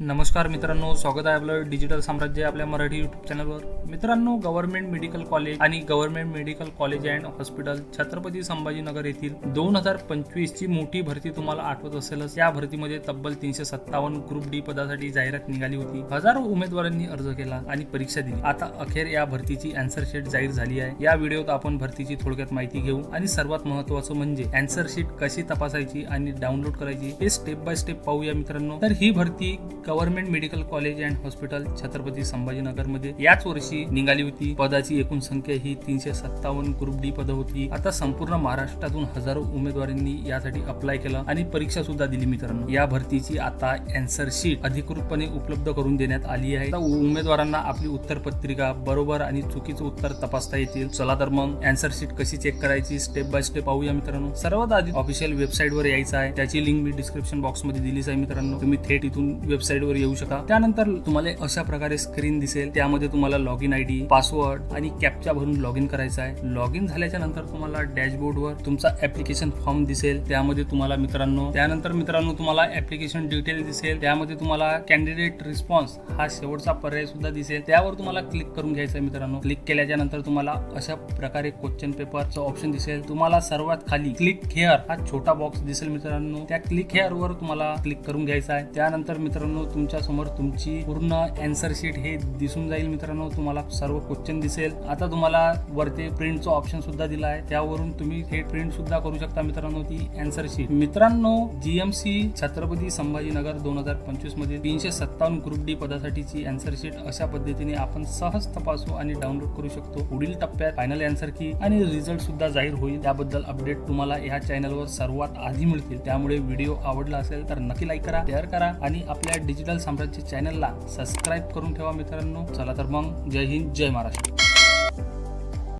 नमस्कार मित्रांनो स्वागत आहे आपलं डिजिटल साम्राज्य आपल्या मराठी युट्यूब चॅनलवर मित्रांनो गव्हर्नमेंट मेडिकल कॉलेज आणि government medical college and hospital Chhatrapati Sambhajinagar येथील दोन हजार पंचवीस ची मोठी भरती तुम्हाला आठवत असेलच. या भरतीमध्ये तब्बल तीनशे सत्तावन्न ग्रुप डी पदासाठी जाहिरात निघाली होती. हजारो उमेदवारांनी अर्ज केला आणि परीक्षा दिली. आता अखेर या भरतीची अँसर शीट जाहीर झाली आहे. या व्हिडिओत आपण भरतीची थोडक्यात माहिती घेऊ आणि सर्वात महत्वाचं म्हणजे अँसर शीट कशी तपासायची आणि डाउनलोड करायची हे स्टेप बाय स्टेप पाहूया मित्रांनो. तर ही भरती government medical college and hospital Chhatrapati संभाजीनगरमध्ये याच वर्षी निघाली होती. पदाची एकूण संख्या ही तीनशे सत्तावन्न ग्रुप डी पद होती. आता संपूर्ण महाराष्ट्रातून हजारो उमेदवारांनी यासाठी अप्लाय केलं आणि परीक्षा सुद्धा दिली मित्रांनो. या भरतीची आता अँसर शीट अधिकृतपणे उपलब्ध करून देण्यात आली आहे. उमेदवारांना आपली उत्तर पत्रिका बरोबर आणि चुकीचं उत्तर तपासता येतील. चला तर मग अँसर शीट कशी चेक करायची? स्टेप बाय स्टेप पाहूया मित्रांनो. सर्वात आधी ऑफिशियल वेबसाईट वर यायचं आहे. त्याची लिंक मी डिस्क्रिप्शन बॉक्समध्ये दिलीच आहे मित्रांनो. तुम्ही थेट इथून वेबसाईट वर येऊ शकता. त्यानंतर तुम्हाला अशा प्रकारे स्क्रीन दिसेल. त्यामध्ये तुम्हाला log in I D password आणि कॅपचा भरून लॉग इन करायचा आहे. लॉग इन झाल्याच्यानंतर तुम्हाला डॅशबोर्ड वर तुमचा ऍप्लिकेशन फॉर्म दिसेल. त्यामध्ये तुम्हाला मित्रांनो त्यानंतर मित्रांनो तुम्हाला ऍप्लिकेशन डिटेल दिसेल. त्यामध्ये तुम्हाला कॅन्डिडेट रिस्पॉन्स हा शेवटचा पर्याय सुद्धा दिसेल. त्यावर तुम्हाला क्लिक करून घ्यायचं आहे मित्रांनो. क्लिक केल्याच्यानंतर तुम्हाला अशा प्रकारे क्वेश्चन पेपरचं ऑप्शन दिसेल. तुम्हाला सर्वात खाली क्लिक हेअर हा छोटा बॉक्स दिसेल मित्रांनो. त्या क्लिक हेअर वर तुम्हाला क्लिक करून घ्यायचा आहे. त्यानंतर मित्रांनो तुमच्यासमोर तुमची पूर्ण अँसर शीट हे दिसून जाईल मित्रांनो. तुम्हाला सर्व क्वेश्चन दिसेल. आता तुम्हाला वरती प्रिंटचं ऑप्शन सुद्धा दिला आहे. त्यावरून तुम्ही हे प्रिंट सुद्धा करू शकता मित्रांनो ती अँसर शीट मित्रांनो जीएमसी छत्रपती संभाजीनगर दोन हजार पंचवीसमध्ये तीनशे सत्तावन्न ग्रुप डी पदासाठीची अँसर शीट अशा पद्धतीने आपण सहज तपासू आणि डाउनलोड करू शकतो. पुढील टप्प्यात फायनल अँसर की आणि रिझल्ट सुद्धा जाहीर होईल. त्याबद्दल अपडेट तुम्हाला या चॅनलवर सर्वात आधी मिळतील. त्यामुळे व्हिडिओ आवडला असेल तर नक्की लाईक करा शेअर करा आणि आपल्या डिजिटल साम्राज्य चॅनलला सबस्क्राईब करून ठेवा मित्रांनो. चला तर मग जय हिंद जय महाराष्ट्र.